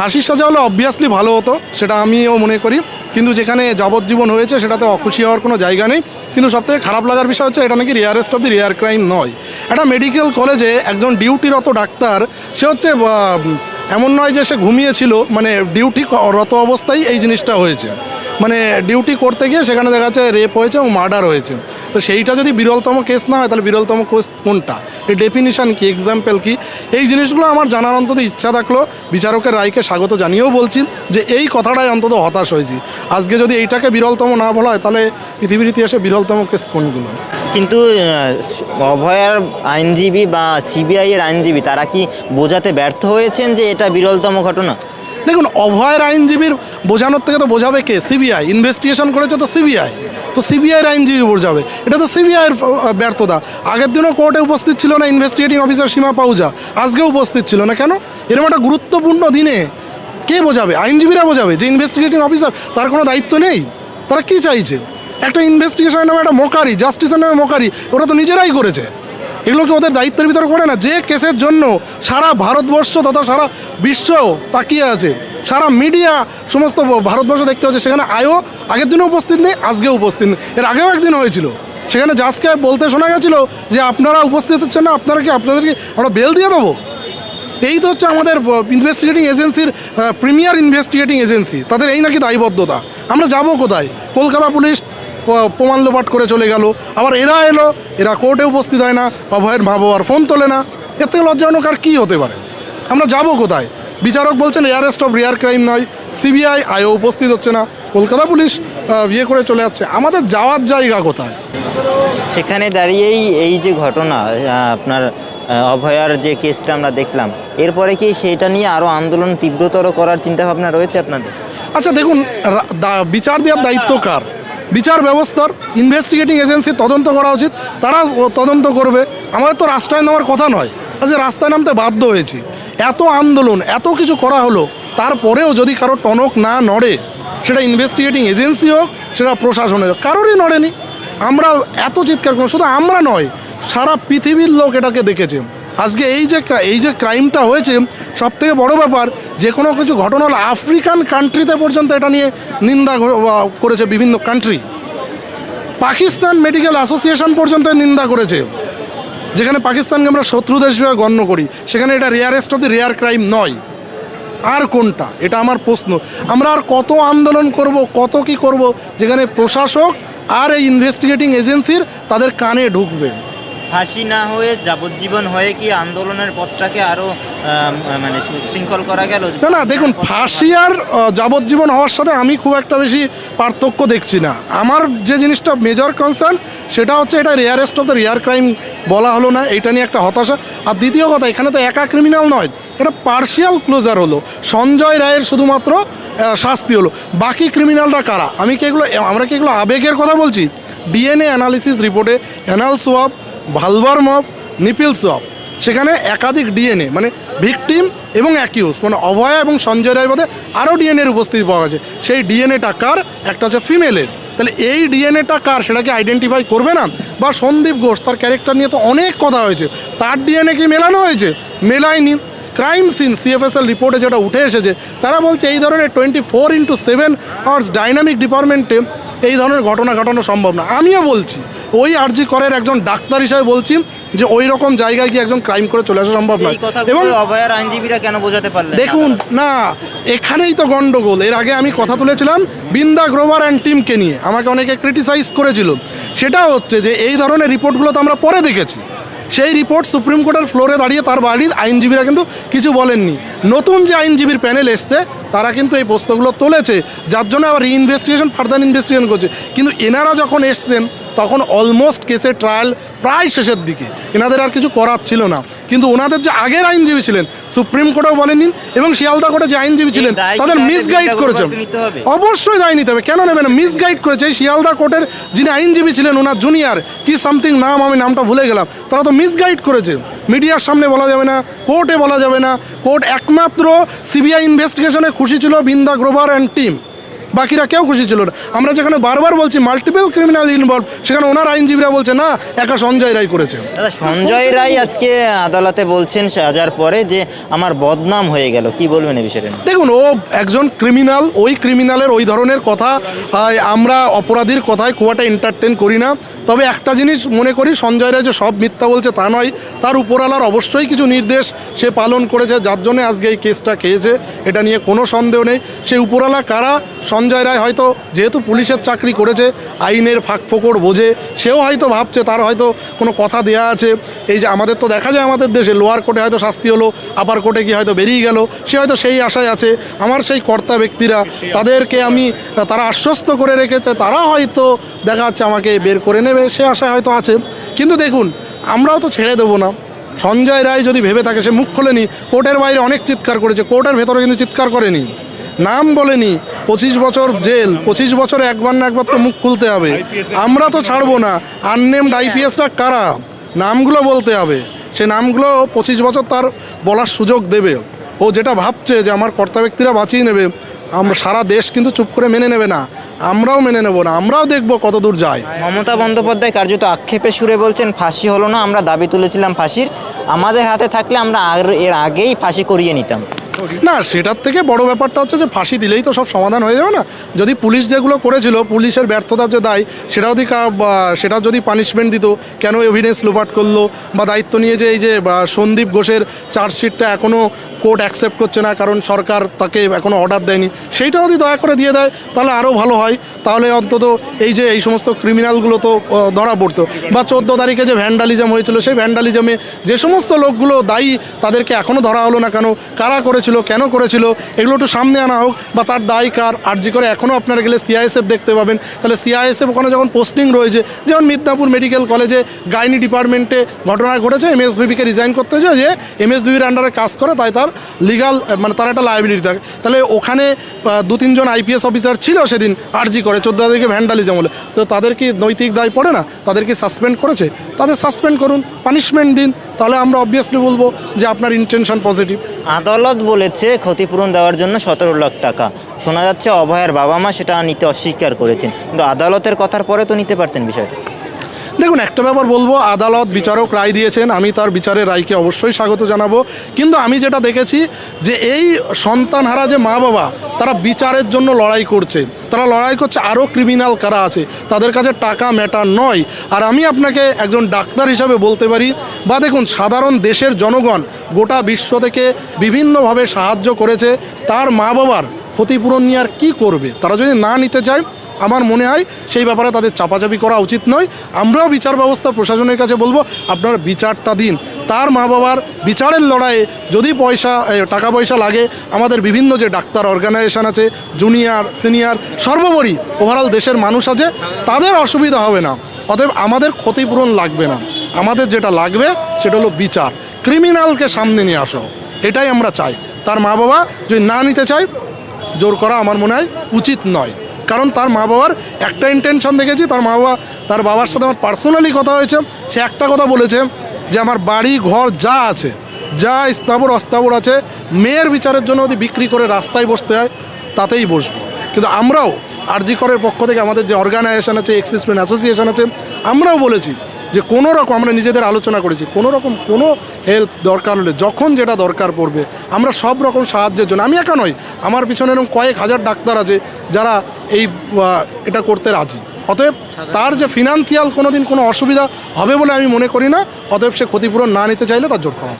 ফাঁসির সাজা হলে অবভিয়াসলি ভালো হতো, সেটা আমিও মনে করি। কিন্তু যেখানে যাবজ্জীবন হয়েছে, সেটাতে অখুশি হওয়ার কোনো জায়গা নেই। কিন্তু সবথেকে খারাপ লাগার বিষয় হচ্ছে, এটা নাকি rarest of the rare crime নয়। একটা মেডিকেল কলেজে একজন ডিউটিরত ডাক্তার, সে হচ্ছে এমন নয় যে সে ঘুমিয়েছিল মানে ডিউটি রত অবস্থায় এই জিনিসটা হয়েছে। মানে ডিউটি করতে গিয়ে সেখানে দেখা যাচ্ছে রেপ হয়েছে এবং মার্ডার হয়েছে। তো সেইটা যদি বিরলতম কেস না হয় তাহলে বিরলতম কেস কোনটা? এই ডেফিনিশন কি? এক্সাম্পল কি? এই জিনিসগুলো আমার জানার অন্তত ইচ্ছা থাকল। বিচারকের রায়কে স্বাগত জানিয়েও বলছি যে এই কথাটাই অন্তত হতাশ হয়েছি। আজকে যদি এইটাকে বিরলতম না বলা হয় তাহলে পৃথিবীর ইতিহাসে বিরলতম কেস কোনগুলো? কিন্তু অভয়ার আইনজীবী বা সিবিআইয়ের আইনজীবী তারা কি বোঝাতে ব্যর্থ হয়েছেন যে এটা বিরলতম ঘটনা? দেখুন অভয়ের আইনজীবীর বোঝানোর থেকে তো বোঝাবে কে? সিবিআই ইনভেস্টিগেশন করেছে তো সিবিআই তো সিবিআইয়ের আইনজীবী বোঝাবে এটা তো সিবিআইয়ের ব্যর্থতা। আগের দিনও কোর্টে উপস্থিত ছিল না ইনভেস্টিগেটিং অফিসার সীমা পাউজা আজকেও উপস্থিত ছিল না কেন? এরকম একটা গুরুত্বপূর্ণ দিনে কে বোঝাবে? আইনজীবীরা বোঝাবে যে ইনভেস্টিগেটিং অফিসার তার কোনো দায়িত্ব নেই। তারা কি চাইছে? একটা ইনভেস্টিগেশনের নামে একটা মোকারি জাস্টিসের নামে মোকারি, ওরা তো নিজেরাই করেছে। এগুলো কি ওদের দায়িত্বের ভিতরে করে না? যে কেসের জন্য সারা ভারতবর্ষ তথা সারা বিশ্ব তাকিয়ে আছে সারা মিডিয়া, সমস্ত ভারতবর্ষ দেখতে হচ্ছে সেখানে আয়ও আগের দিনও উপস্থিত নেই, আজকেও উপস্থিত নেই। এর আগেও একদিন হয়েছিল। সেখানে জাজকে বলতে শোনা গেছিল যে আপনারা উপস্থিত হচ্ছেন না, আপনারা কি, আপনাদেরকে আমরা বেল দিয়ে দেবো? এই তো হচ্ছে আমাদের ইনভেস্টিগেটিং এজেন্সির প্রিমিয়ার ইনভেস্টিগেটিং এজেন্সি তাদের এই নাকি দায়বদ্ধতা। আমরা যাব কোথায়? কলকাতা পুলিশ প্রমাণ লোপাট করে চলে গেল। আবার এরা এলো, এরা কোর্টে উপস্থিত হয় না, অভয়ের মা বাবার ফোন তোলে না। এর থেকে লজ্জাজনক আর কী হতে পারে? আমরা যাব কোথায়? বিচারক বলছেন রেয়ারেস্ট অফ রেয়ার ক্রাইম নয়। সিবিআই আয়ও উপস্থিত হচ্ছে না। কলকাতা পুলিশ ইয়ে করে চলে যাচ্ছে। আমাদের যাওয়ার জায়গা কোথায়? সেখানে দাঁড়িয়েই এই যে ঘটনা আপনার অভয়ার যে কেসটা আমরা দেখলাম এরপরে কি সেটা নিয়ে আরও আন্দোলন তীব্রতর করার চিন্তাভাবনা রয়েছে আপনাদের? আচ্ছা দেখুন বিচার দেওয়ার দায়িত্ব কার? বিচার ব্যবস্থার ইনভেস্টিগেটিং এজেন্সি তদন্ত করা উচিত। তারা তদন্ত করবে। আমাদের তো রাস্তায় নামার কথা নয়। আজকে রাস্তায় নামতে বাধ্য হয়েছি। এত আন্দোলন, এত কিছু করা হলো, তারপরেও যদি কারও টনক না নড়ে, সেটা ইনভেস্টিগেটিং এজেন্সি হোক, সেটা প্রশাসনের কারোরই নড়েনি। আমরা এত চিৎকার করব, শুধু আমরা নয়, সারা পৃথিবীর লোক এটাকে দেখেছে। আজকে এই যে এই যে ক্রাইমটা হয়েছে সব থেকে বড় ব্যাপার, যে কোনো কিছু ঘটনা হলো আফ্রিকান কান্ট্রিতে পর্যন্ত এটা নিয়ে নিন্দা করেছে বিভিন্ন কান্ট্রি পাকিস্তান মেডিকেল অ্যাসোসিয়েশন পর্যন্ত নিন্দা করেছে। যেখানে পাকিস্তানকে আমরা শত্রু দেশ হিসেবে গণ্য করি, সেখানে এটা rarest of the rare crime নয়। আর কোনটা? এটা আমার প্রশ্ন। আমরা আর কত আন্দোলন করব, কত কি করব, যেখানে প্রশাসক আর এই ইনভেস্টিগেটিং এজেন্সির তাদের কানে ঢুকবে। ফাঁসি না হয়ে যাবজ্জীবন হয়ে কি আন্দোলনের পথটাকে আরও মানে সুশৃঙ্খল করা গেল? না না, দেখুন, ফাঁসি আর যাবজ্জীবন হওয়ার সাথে আমি খুব একটা বেশি পার্থক্য দেখছি না। আমার যে জিনিসটা মেজর কনসার্ন সেটা হচ্ছে এটা rarest of the rare crime বলা হলো না এটা নিয়ে একটা হতাশা। আর দ্বিতীয় কথা, এখানে তো একা ক্রিমিনাল নয়, এটা পার্শিয়াল ক্লোজার হলো। সঞ্জয় রায়ের শুধুমাত্র শাস্তি হলো। বাকি ক্রিমিনালরা কারা? আমি কি এগুলো, আমরা কি এগুলো আবেগের কথা বলছি? ডিএনএ অ্যানালিসিস রিপোর্টে anal swab vulvar of nipples of সেখানে একাধিক ডিএনএ মানে ভিকটিম এবং অ্যাকিউজ মানে অভয়া এবং সঞ্জয় রায় বাদে আরও ডিএনএর উপস্থিতি পাওয়া গেছে। সেই ডিএনএটা কার? একটা হচ্ছে ফিমেলের তাহলে এই ডিএনএটা কার? সেটাকে আইডেন্টিফাই করবে না? বা সন্দীপ ঘোষ, তার ক্যারেক্টার নিয়ে তো অনেক কথা হয়েছে। তার ডিএনএ কি মেলানো হয়েছে? মেলায়নি। ক্রাইম সিন সিএফএসএল রিপোর্টে যেটা উঠে এসেছে, তারা বলছে এই ধরনের twenty four into seven hours dynamic ডিপার্টমেন্টে এই ধরনের ঘটনা ঘটানো সম্ভব না। আমিও বলছি ওই আরজি করের একজন ডাক্তার হিসাবে বলছি যে ওই রকম জায়গায় গিয়ে একজন ক্রাইম করে চলে আসা সম্ভব নয়। কথাগুলো অভয়ার আইনজীবীরা কেন বোঝাতে পারলেন দেখুন না এখানেই তো গন্ডগোল। এর আগে আমি কথা তুলেছিলাম বিন্দা গ্রোভার অ্যান্ড টিমকে নিয়ে। আমাকে অনেকে ক্রিটিসাইজ করেছিল। সেটা হচ্ছে যে এই ধরনের রিপোর্টগুলো তো আমরা পরে দেখেছি। সেই রিপোর্ট সুপ্রিম কোর্টের ফ্লোরে দাঁড়িয়ে তার বাড়ির আইনজীবীরা কিন্তু কিছু বলেননি। নতুন যে আইনজীবীর প্যানেল এসছে তারা কিন্তু এই প্রশ্নগুলো তুলেছে যার জন্য আবার রিইনভেস্টিগেশন ফার্দার ইনভেস্টিগেশন করছে। কিন্তু এনারা যখন এসছেন তখন অলমোস্ট কেসের ট্রায়াল প্রায় শেষের দিকে। এনাদের আর কিছু করার ছিল না। কিন্তু ওনাদের যে আগের আইনজীবী ছিলেন সুপ্রিম কোর্টেও বলেনি এবং শিয়ালদা কোর্টে যে আইনজীবী ছিলেন তাদের মিসগাইড করেছে? অবশ্যই দায় নিতে হবে। কেন নেবে না? মিসগাইড করেছে শিয়ালদা কোর্টের যিনি আইনজীবী ছিলেন ওনার জুনিয়র কি সামথিং নাম আমি নামটা ভুলে গেলাম। তারা তো মিসগাইড করেছে। মিডিয়ার সামনে বলা যাবে না কোর্টে বলা যাবে না। কোর্ট একমাত্র সিবিআই ইনভেস্টিগেশনে খুশি ছিল বিন্দা গ্রোভার অ্যান্ড টিম বাকিরা কেউ খুশি ছিল না। আমরা যেখানে বারবার বলছি মাল্টিপল ক্রিমিনাল ইনভলভ সেখানে ওনার আইনজীবীরা বলছে না একা সঞ্জয় রায় করেছে। দাদা সঞ্জয় রায় আজকে আদালতে বলছেন সাজার পরে যে আমার বদনাম হয়ে গেল। কি বলবেন এ বিষয়ে? দেখুন ও একজন ক্রিমিনাল ওই ক্রিমিনালের ওই ধরনের কথা আমরা অপরাধীর কথায় খুব একটা এন্টারটেন করি না। তবে একটা জিনিস মনে করি, সঞ্জয় রায় যে সব মিথ্যা বলছে তা নয়, তার উপরালার অবশ্যই কিছু নির্দেশ সে পালন করেছে, যার জন্য আজকে এই কেসটা খেয়েছে, এটা নিয়ে কোনো সন্দেহ নেই। সে উপরালা কারা? সঞ্জয় রায় হয়তো যেহেতু পুলিশের চাকরি করেছে, আইনের ফাঁক ফোকর বোঝে, সেও হয়তো ভাবছে, তার হয়তো কোনো কথা দেয়া আছে। এই যে আমাদের তো দেখা যায় আমাদের দেশে, লোয়ার কোর্টে হয়তো শাস্তি হলো, আপার কোর্টে গিয়ে হয়তো বেরিয়ে গেল, সে হয়তো সেই আশায় আছে। আমার সেই কর্তা ব্যক্তিরা, তাদেরকে আমি, তারা আশ্বস্ত করে রেখেছে, তারা হয়তো দেখা যাচ্ছে আমাকে বের করে নেবে। সে আশায় হয়তো আছে। কিন্তু দেখুন আমরাও তো ছেড়ে দেবো না। সঞ্জয় রায় যদি ভেবে থাকে সে মুখ খোলেনি কোর্টের বাইরে অনেক চিৎকার করেছে কোর্টের ভেতরে কিন্তু চিৎকার করেনি। নাম বলেনি পঁচিশ বছর জেল পঁচিশ বছরে একবার না একবার তো মুখ খুলতে হবে। আমরা তো ছাড়বো না। আননেমড আইপিএসরা কারা? নামগুলো বলতে হবে। সে নামগুলো পঁচিশ বছর তার বলার সুযোগ দেবে। ও যেটা ভাবছে যে আমার কর্তা ব্যক্তিরা বাঁচিয়ে নেবে আমরা সারা দেশ কিন্তু চুপ করে মেনে নেবে না। আমরাও মেনে নেব না, আমরাও দেখব কত দূর যায়। মমতা বন্দ্যোপাধ্যায় কার্যত আক্ষেপে সুরে বলছেন, ফাঁসি হলো না, আমরা দাবি তুলেছিলাম ফাঁসির। আমাদের হাতে থাকলে আমরা এর আগেই ফাঁসি করিয়ে নিতাম। না, সেটার থেকে বড় ব্যাপারটা হচ্ছে যে ফাঁসি দিলেই তো সব সমাধান হয়ে যাবে না। যদি পুলিশ যেগুলো করেছিল, পুলিশের ব্যর্থতার যে দায় সেটা যদি সেটা যদি পানিশমেন্ট দিত, কেন এভিডেন্স লোপাট করল, বা দায়িত্ব নিয়ে যে এই যে সন্দীপ ঘোষের চার্জশিটটা এখনও কোর্ট অ্যাকসেপ্ট করছে না, কারণ সরকার তাকে এখনও অর্ডার দেয়নি সেইটা যদি দয়া করে দিয়ে দেয়, তাহলে আরও ভালো হয়। তাহলে অন্তত এই যে, এই সমস্ত ক্রিমিনালগুলো তো ধরা পড়তো। বা চোদ্দ তারিখে যে ভ্যান্ডালিজম হয়েছিল, সেই ভ্যান্ডালিজমে যে সমস্ত লোকগুলো দায়ী, তাদেরকে এখনও ধরা হলো না কেন? কারা করেছিল? কেন করেছিল, এগুলো একটু সামনে আনা হোক, বা তার দায় কার? আর্জি করে এখনও আপনারা গেলে সিআইএসএফ দেখতে পাবেন। তাহলে সিআইএসএফ ওখানে যখন পোস্টিং রয়েছে, যেমন মিদনাপুর মেডিকেল কলেজে গাইনি ডিপার্টমেন্টে ঘটনা ঘটেছে এমএসবিবিকে রিজাইন করতে হয়েছে, যে এমএসবিবির আন্ডারে কাজ করে, তাই তার লিগাল মানে তার একটা লাইবিলিটি থাকে। তাহলে ওখানে দু তিনজন আইপিএস অফিসার ছিল সেদিন, আর্জি করে, চোদ্দ তারিখে ভ্যান্ডালিজম হলে। তো তাদের কি নৈতিক দায় পড়ে না? তাদের কি সাসপেন্ড করেছে? তাদের সাসপেন্ড করুন পানিশমেন্ট দিন। তাহলে আমরা অবভিয়াসলি বলব যে আপনার ইন্টেনশন পজিটিভ আদালত বলেছে ক্ষতিপূরণ দেওয়ার জন্য সতেরো লাখ টাকা। শোনা যাচ্ছে অভয়ের বাবা মা সেটা নিতে অস্বীকার করেছেন। কিন্তু আদালতের কথার পরে তো নিতে পারতেন বিষয়টা। দেখুন, একটা ব্যাপার বলব, আদালত বিচারক রায় দিয়েছেন, আমি তার বিচারের রায়কে অবশ্যই স্বাগত জানাব। কিন্তু আমি যেটা দেখেছি যে এই সন্তানহারা যে মা বাবা তারা বিচারের জন্য লড়াই করছে। তারা লড়াই করছে আরও ক্রিমিনাল কারা আছে, তাদের কাছে টাকা ম্যাটার নয়। আর আমি আপনাকে একজন ডাক্তার হিসাবে বলতে পারি, বা দেখুন, সাধারণ দেশের জনগণ গোটা বিশ্ব থেকে বিভিন্নভাবে সাহায্য করেছে, তার মা বাবার ক্ষতিপূরণ নিয়ে আর কী করবে? তারা যদি না নিতে চায় আমার মনে হয় সেই ব্যাপারে তাদের চাপাচাপি করা উচিত নয়। আমরাও বিচার ব্যবস্থা প্রশাসনের কাছে বলব, আপনারা বিচারটা দিন। তার মা বাবার বিচারের লড়াইয়ে যদি পয়সা টাকা পয়সা লাগে, আমাদের বিভিন্ন যে ডাক্তার অর্গানাইজেশন আছে জুনিয়র সিনিয়র সর্বোপরি ওভারঅল দেশের মানুষ আছে, তাদের অসুবিধা হবে না। অতএব আমাদের ক্ষতিপূরণ লাগবে না। আমাদের যেটা লাগবে, সেটা হলো বিচার। ক্রিমিনালকে সামনে নিয়ে আসো। এটাই আমরা চাই। তার মা বাবা যদি না নিতে চায়, জোর করা আমার মনে হয় উচিত নয়। কারণ তার মা বাবার একটা ইন্টেনশন দেখেছি, তার মা বাবা, তার বাবার সাথে আমার পার্সোনালি কথা হয়েছে, সে একটা কথা বলেছে যে আমার বাড়ি, ঘর যা আছে, যা স্থাবর, অস্থাবর আছে, মেয়ের বিচারের জন্য যদি বিক্রি করে রাস্তায় বসতে হয়, তাতেই বসবো। কিন্তু আমরাও আরজি করের পক্ষ থেকে আমাদের যে অর্গানাইজেশন আছে এক্সিস্টমেন্ট অ্যাসোসিয়েশন আছে, আমরাও বলেছি যে কোনো রকম আমরা নিজেদের আলোচনা করেছি, কোনো রকম কোনো হেল্প দরকার হলে, যখন যেটা দরকার পড়বে, আমরা সব রকম সাহায্যের জন্য, আমি একা নই, আমার পিছনে এরকম কয়েক হাজার ডাক্তার আছে, যারা এই এটা করতে রাজি অতএব তার যে ফিনান্সিয়াল কোনোদিন কোনো অসুবিধা হবে বলে আমি মনে করি না, অতএব সে ক্ষতিপূরণ না নিতে চাইলে তার জোর করা।